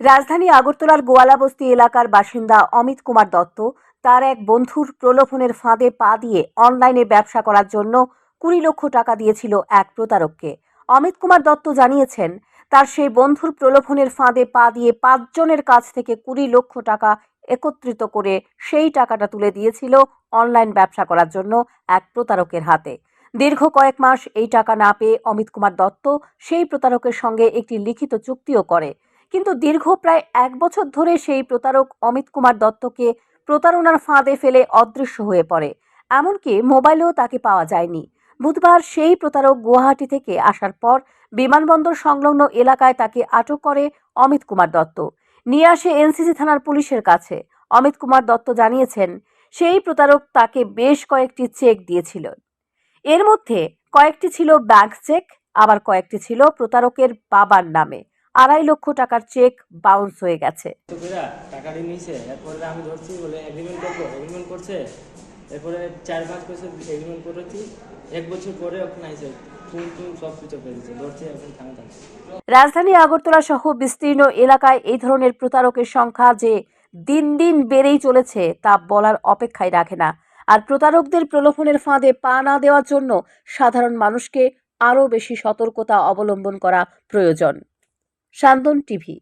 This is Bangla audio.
রাজধানী আগরতলার গোয়ালাবস্তি এলাকার বাসিন্দা অমিত কুমার দত্ত তার এক বন্ধুর প্রলোভনের ফাঁদে পা দিয়ে অনলাইনে ব্যবসা করার জন্য কুড়ি লক্ষ টাকা দিয়েছিল এক প্রতারককে। অমিত কুমার দত্ত জানিয়েছেন, তার সেই বন্ধুর প্রলোভনের ফাঁদে পা দিয়ে পাঁচজনের কাছ থেকে কুড়ি লক্ষ টাকা একত্রিত করে সেই টাকাটা তুলে দিয়েছিল অনলাইন ব্যবসা করার জন্য এক প্রতারকের হাতে। দীর্ঘ কয়েক মাস এই টাকা না পেয়ে অমিত কুমার দত্ত সেই প্রতারকের সঙ্গে একটি লিখিত চুক্তিও করে। কিন্তু দীর্ঘ প্রায় এক বছর ধরে সেই প্রতারক অমিত কুমার দত্তকে প্রতারণার ফাঁদে ফেলে অদৃশ্য হয়ে পড়ে। এমনকি মোবাইলেও তাকে পাওয়া যায়নি। বুধবার সেই প্রতারক গুয়াহাটি থেকে আসার পর বিমানবন্দর সংলগ্ন এলাকায় তাকে আটক করে অমিত কুমার দত্ত। নিয়ে আসে এনসিসি থানার পুলিশের কাছে। অমিত কুমার দত্ত জানিয়েছেন, সেই প্রতারক তাকে বেশ কয়েকটি চেক দিয়েছিল। এর মধ্যে কয়েকটি ছিল ব্যাংক চেক, আবার কয়েকটি ছিল প্রতারকের বাবার নামে। আড়াই লক্ষ টাকার চেক বাউন্স হয়ে গেছে। টাকাটি নিয়েছে এরপরে আমি ধরছি বলে এগ্রিমেন্ট করব এগ্রিমেন্ট করছে এরপরে চার পাঁচ বছর এগ্রিমেন্ট করেছি এক বছর পরে ওখানে আইসে ফোন টুন সব কিছু পেয়েছে ধরছে এখন থামে থামে। রাজধানী আগরতলা সহ বিস্তীর্ণ এলাকায় এই ধরনের প্রতারকের সংখ্যা যে দিন দিন বেড়েই চলেছে তা বলার অপেক্ষায় রাখে না। আর প্রতারকদের প্রলোভনের ফাঁদে পা না দেওয়ার জন্য সাধারণ মানুষকে আরও বেশি সতর্কতা অবলম্বন করা প্রয়োজন। সান্দন টিভি